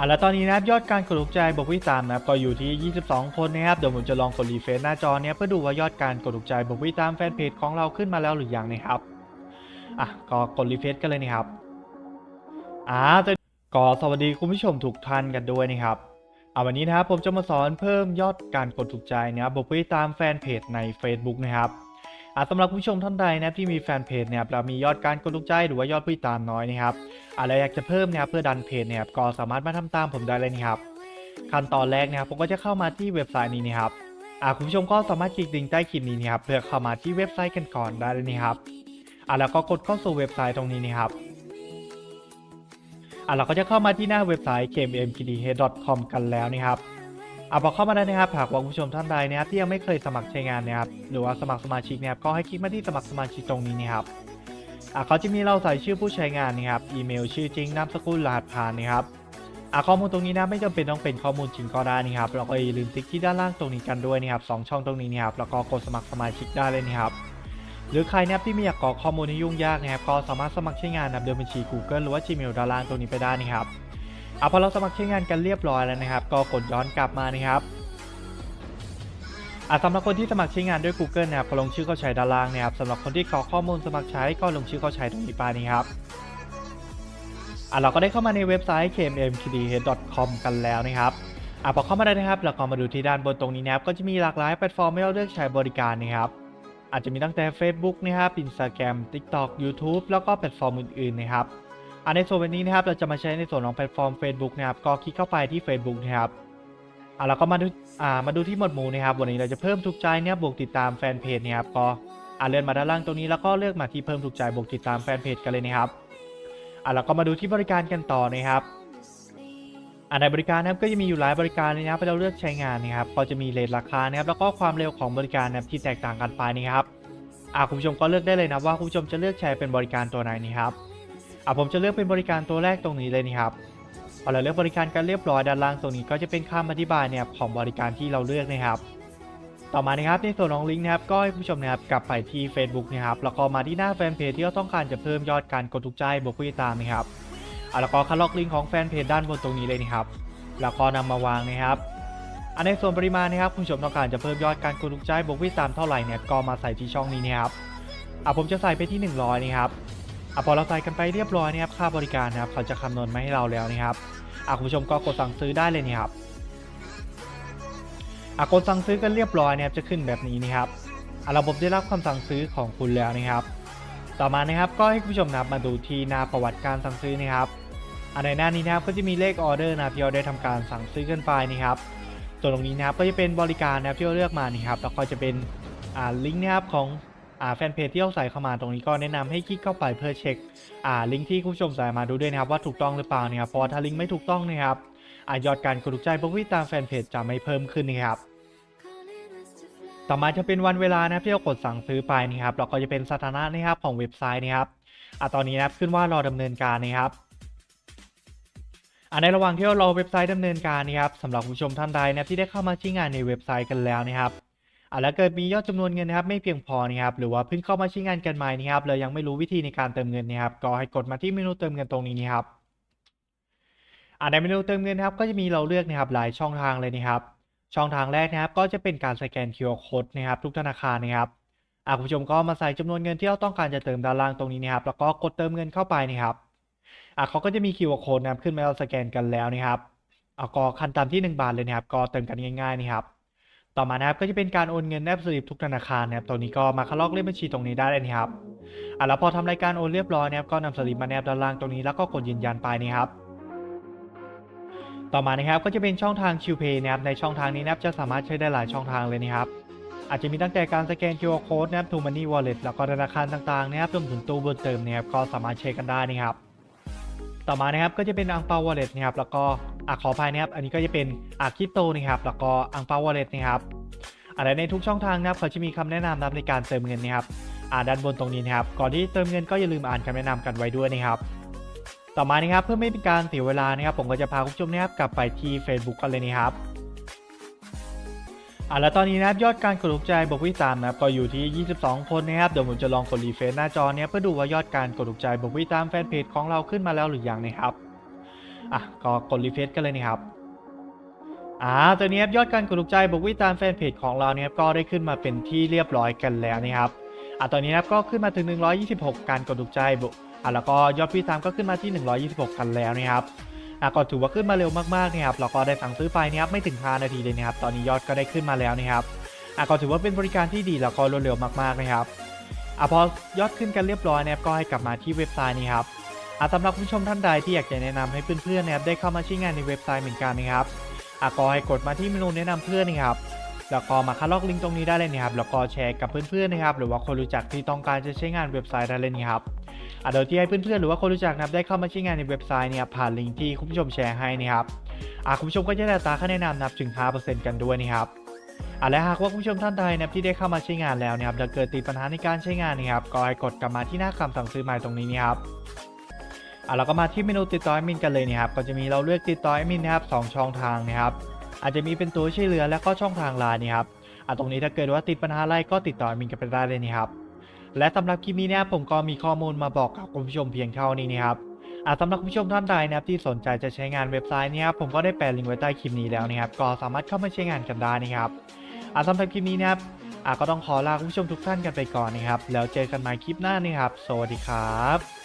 อะแล้วตอนนี้นะครับยอดการกดถูกใจบวกวิตามนะครับก็อยู่ที่ 22 คนนะครับเดี๋ยวผมจะลองกดรีเฟซหน้าจอเนี้ยเพื่อดูว่ายอดการกดถูกใจบวกวิตามแฟนเพจของเราขึ้นมาแล้วหรือยังนะครับอะก็กดรีเฟซกันเลยนะครับอ่าจะก็สวัสดีคุณผู้ชมทุกท่านกันด้วยนะครับอะวันนี้นะครับผมจะมาสอนเพิ่มยอดการกดถูกใจนะครับบวกวิตามแฟนเพจใน Facebook นะครับอะสำหรับผู้ชมท่านใดนะครับที่มีแฟนเพจเนี่ยเรามียอดการกดถูกใจหรือว่ายอดผู้ติดตามน้อยนะครับอะไรอยากจะเพิ่มนะครับเพื่อดันเพจเนี่ยครับก็สามารถมาทำตามผมได้เลยนะครับขั้นตอนแรกนะครับผมก็จะเข้ามาที่เว็บไซต์นี้นะครับอ่าคุณผู้ชมก็สามารถคลิกลิงก์ใต้คลิปนี้นะครับเพื่อเข้ามาที่เว็บไซต์กันก่อนได้เลยนะครับอ่าแล้วก็กดเข้าสู่เว็บไซต์ตรงนี้นะครับอ่าเราก็จะเข้ามาที่หน้าเว็บไซต์ kmmkdh.com กันแล้วนะครับอ่าพอเข้ามาได้นะครับหากว่าคุณผู้ชมท่านใดนะครับที่ยังไม่เคยสมัครใช้งานนะครับหรือว่าสมัครสมาชิกนะครับก็ให้คลิกมาที่สมัครสมาชิกตรงนี้นะครับ อะเขาจะมีเราใส่ชื่อผู้ใช้งานนะครับ อีเมลชื่อจริง นามสกุล รหัสผ่านนะครับอะข้อมูลตรงนี้นะไม่จำเป็นต้องเป็นข้อมูลจริงก็ได้นะครับเราก็อย่าลืมติ๊กที่ด้านล่างตรงนี้กันด้วยนะครับสองช่องตรงนี้นะครับ แล้วก็กดสมัครสมาชิกได้เลยนะครับ หรือใครนะที่ไม่อยากกรอกข้อมูลที่ยุ่งยากนะครับ ก็สามารถสมัครใช้งานนะครับโดยบัญชี Google หรือว่า Gmail ด้านล่างตรงนี้ไปได้นะครับอะพอเราสมัครใช้งานกันเรียบร้อยแล้วนะครับ ก็กดย้อนกลับมานะครับ อะสำหรับคนที่สมัครใช้งานด้วย Google นะครับก็ลงชื่อเข้าใช้ด้านล่างนะครับสำหรับคนที่กรอกข้อมูลสมัครใช้ก็ลงชื่อเข้าใช้ตรงนี้ไปนะครับอะเราก็ได้เข้ามาในเว็บไซต์ kmmkdh.com กันแล้วนะครับอะพอเข้ามาได้นะครับ เราก็มาดูที่ด้านบนตรงนี้นะครับก็จะมีหลากหลายแพลตฟอร์มให้เราเลือกใช้บริการนะครับ อาจจะมีตั้งแต่ Facebook นะครับ Instagram TikTok YouTube แล้วก็แพลตฟอร์มอื่นๆนะครับอันในส่วนวันนี้นะครับเราจะมาใช้ในส่วนของแพลตฟอร์ม Facebook นะครับก็คลิกเข้าไปที่ Facebook นะครับ อะเราก็มาดูอ่ามาดูที่หมวดหมู่นะครับวันนี้เราจะเพิ่มถูกใจเนี่ยบวกติดตามแฟนเพจนะครับก็อ่าเลื่อนมาด้านล่างตรงนี้แล้วก็เลือกมาที่เพิ่มถูกใจบวกติดตามแฟนเพจกันเลยนะครับอะเราก็มาดูที่บริการกันต่อนะครับอ่าในบริการนะครับก็จะมีอยู่หลายบริการเลยนะครับให้เราเลือกใช้งานนะครับก็จะมีเรทราคานะครับแล้วก็ความเร็วของบริการนะครับที่แตกต่างกันไปนะครับอ่าคุณผู้ชมก็เลือกได้เลยนะว่าคุณผู้ชมจะเลือกใช้เป็นบริการตัวไหนนี่ครับอ่าผมจะเลือกเป็นบริการตัวแรกตรงนี้เลยนี่ครับ พอเราเลือกบริการกันเรียบร้อยด้านล่างตรงนี้ก็จะเป็นคำอธิบายเนี่ยของบริการที่เราเลือกนะครับ ต่อมานะครับในส่วนของลิงก์นะครับก็ให้ผู้ชมนะครับกลับไปที่ Facebook นะครับแล้วก็มาที่หน้าแฟนเพจที่เราต้องการจะเพิ่มยอดการกดถูกใจบวกผู้ติดตามนะครับอ่าแล้วก็คัดลอกลิงก์ของแฟนเพจด้านบนตรงนี้เลยนะครับแล้วก็นำมาวางนะครับอันในส่วนปริมาณนะครับคุณผู้ชมต้องการจะเพิ่มยอดการกดถูกใจบวกวิดตามเท่าไหร่เนี่ยก็มาใส่ที่ช่องนี้นะครับอะผมจะใส่ไปที่ 100 นะครับ อะพอเราใส่กันไปเรียบร้อยนะครับค่าบริการนะครับเขาจะคำนวณมาให้เราแล้วนะครับอะคุณผู้ชมก็กดสั่งซื้อได้เลยนะครับอะกดสั่งซื้อกันเรียบร้อยนะครับจะขึ้นแบบนี้นะครับอะระบบได้รับคำสั่งซื้อของคุณแล้วนะครับ ต่อมานะครับก็ให้คุณผู้ชมนะครับมาดูที่หน้าประวัติการสั่งซื้อนะครับอันในหน้านี้นะครับก็จะมีเลขออเดอร์นะครับที่เราได้ทำการสั่งซื้อกันไปนะครับส่วนตรงนี้นะครับก็จะเป็นบริการนะครับที่เราเลือกมานี่ครับแล้วก็จะเป็นลิงก์นะครับของ แฟนเพจที่เราใส่เข้ามาตรงนี้ก็แนะนำให้คลิกเข้าไปเพื่อเช็คอ่าลิงก์ที่คุณผู้ชมใส่มาดูด้วยนะครับว่าถูกต้องหรือเปล่านะครับเพราะว่าถ้าลิงก์ไม่ถูกต้องนะครับอ่ายอดการกดถูกใจพวกวิตามแฟนเพจจะไม่เพิ่มขึ้นนะครับต่อมาจะเป็นวันเวลานะครับที่เรากดสั่งซื้อไปนะครับแล้วก็จะเป็นสถานะนะครับของเว็บไซต์นะครับอ่าตอนนี้นะครับขึ้นว่ารอดำเนินการนะครับอ่าในระหว่างที่เรารอเว็บไซต์ดำเนินการนะครับสำหรับผู้ชมท่านใดนะครับที่ได้เข้ามาใช้งานในเว็บไซต์กันแล้วนะครับ อ่าแล้วเกิดมียอดจำนวนเงินนะครับไม่เพียงพอนะครับหรือว่าเพิ่งเข้ามาใช้งานกันใหม่นะครับเลยยังไม่รู้วิธีในการเติมเงินนะครับก็ให้กดมาที่เมนูเติมเงินตรงนี้นะครับอ่าในเมนูเติมเงินนะครับก็จะมีเราเลือกนะครับหลายช่องทางเลยนะครับ ช่องทางแรกนะครับก็จะเป็นการสแกน QR Code นะครับทุกธนาคารนะครับอ่าคุณผู้ชมก็มาใส่จำนวนเงินที่เราต้องการจะเติมด้านล่างตรงนี้นะครับแล้วก็กดเติมเงินเข้าไปนะครับอะเขาก็จะมี QR code นะครับขึ้นมาเราสแกนกันแล้วนะครับเอาก็ขั้นต่ำที่ 1 บาทเลยนะครับก็เติมกันง่ายๆนะครับ ต่อมานะครับก็จะเป็นการโอนเงินแนบสลิปทุกธนาคารนะครับตัวนี้ก็มาคัดลอกเลขบัญชีตรงนี้ได้เลยนะครับอะแล้วพอทำรายการโอนเรียบร้อยนะครับก็นำสลิปมาแนบด้านล่างตรงนี้แล้วก็กดยืนยันไปนะครับต่อมานะครับก็จะเป็นช่องทาง QPay นะครับในช่องทางนี้นะครับจะสามารถใช้ได้หลายช่องทางเลยนะครับอาจจะมีตั้งแต่การสแกน QR code นะครับ To Money Wallet แล้วก็ธนาคารต่างๆนะครับรวมถึงตู้เบิกเติมนะครับก็สามารถเช็คกันได้นะครับ ต่อมานะครับก็จะเป็นอังเปาวอลเล็ตนะครับแล้วก็ อะขออภัยนะครับ อันนี้ก็จะเป็นอาคิโตนะครับ แล้วก็อังเปาวอลเล็ตนะครับอะไรในทุกช่องทางนะครับเขาจะมีคำแนะนำนะครับในการเติมเงินนะครับอ่าด้านบนตรงนี้นะครับ ก่อนที่เติมเงินก็อย่าลืมอ่านคำแนะนำกันไว้ด้วยนะครับ ต่อมานะครับเพื่อไม่เป็นการเสียเวลานะครับ ผมก็จะพาคุณผู้ชมนะครับกลับไปที่ Facebook กันเลยนะครับอะแล้วตอนนี้นะครับยอดการกดถูกใจบวกวิตามนะครับก็อยู่ที่ 22 คนนะครับเดี๋ยวผมจะลองกดรีเฟซหน้าจอเนี้ยเพื่อดูว่ายอดการกดถูกใจบวกวิตามแฟนเพจของเราขึ้นมาแล้วหรือยังนะครับ อะก็กดรีเฟรชกันเลยนะครับอ่าตัวนี้ครับยอดการกดถูกใจบวกวิตามแฟนเพจของเราเนี่ยครับก็ได้ขึ้นมาเป็นที่เรียบร้อยกันแล้วนะครับอ่าตอนนี้นะครับก็ขึ้นมาถึง 126 การกดถูกใจบวกอ่าแล้วก็ยอดวิตามก็ขึ้นมาที่ 126 กันแล้วนะครับอ่าก็ถือว่าขึ้นมาเร็วมากๆนะครับแล้วก็ได้สั่งซื้อไปนะครับไม่ถึง 5 นาทีเลยนะครับตอนนี้ยอดก็ได้ขึ้นมาแล้วนะครับอ่าก็ถือว่าเป็นบริการที่ดีแล้วก็รวดเร็วมากๆนะครับอ่าพอยอดขึ้นกันเรียบร้อยนะครับก็ให้กลับมาที่เว็บไซต์นี้ครับ อาสำหรับผู้ชมท่านใดที่อยากจะแนะนำให้เพื่อนๆนะครับได้เข้ามาใช้งานในเว็บไซต์เหมือนกันนะครับอะก็ให้กดมาที่เมนูแนะนำเพื่อนนะครับแล้วก็มาคัดลอกลิงก์ตรงนี้ได้เลยนะครับแล้วก็แชร์กับเพื่อนๆนะครับหรือว่าคนรู้จักที่ต้องการจะใช้งานเว็บไซต์ได้เลยนะครับอะโดยที่ให้เพื่อนๆหรือว่าคนรู้จักนะครับได้เข้ามาใช้งานในเว็บไซต์เนี่ยผ่านลิงก์ที่คุณผู้ชมแชร์ให้นะครับอะคุณผู้ชมก็จะได้ตาค่าแนะนำนับถึง 5%กันด้วยนะครับอะและหากว่าคุณผู้ชมท่านใดนะครับที่ได้เข้ามาใช้งานแล้วนะครับแล้วเกิดติดปัญหาในการใช้งานนะครับก็ให้กดกลับมาที่หน้าคำสั่งซื้อใหม่ตรงนี้นะครับ อะเราก็มาที่เมนูติดต่อแอดมินกันเลยนะครับก็จะมีเราเลือกติดต่อแอดมินนะครับสองช่องทางนะครับอาจจะมีเป็นตัวช่วยเหลือและก็ช่องทางไลน์นะครับอะตรงนี้ถ้าเกิดว่าติดปัญหาอะไรก็ติดต่อแอดมินกันไปได้เลยนะครับและสำหรับคลิปนี้นะครับผมก็มีข้อมูลมาบอกกับคุณผู้ชมเพียงเท่านี้นะครับอะสำหรับคุณผู้ชมท่านใดนะครับที่สนใจจะใช้งานเว็บไซต์นี้ครับผมก็ได้แปะลิงก์ไว้ใต้คลิปนี้แล้วนะครับก็สามารถเข้ามาใช้งานกันได้นะครับอะสำหรับคลิปนี้นะครับอะก็ต้องขอลาคุณผู้ชมทุกท่านกันไปก่อนนะครับแล้วเจอกันใหม่คลิปหน้านะครับ สวัสดีครับ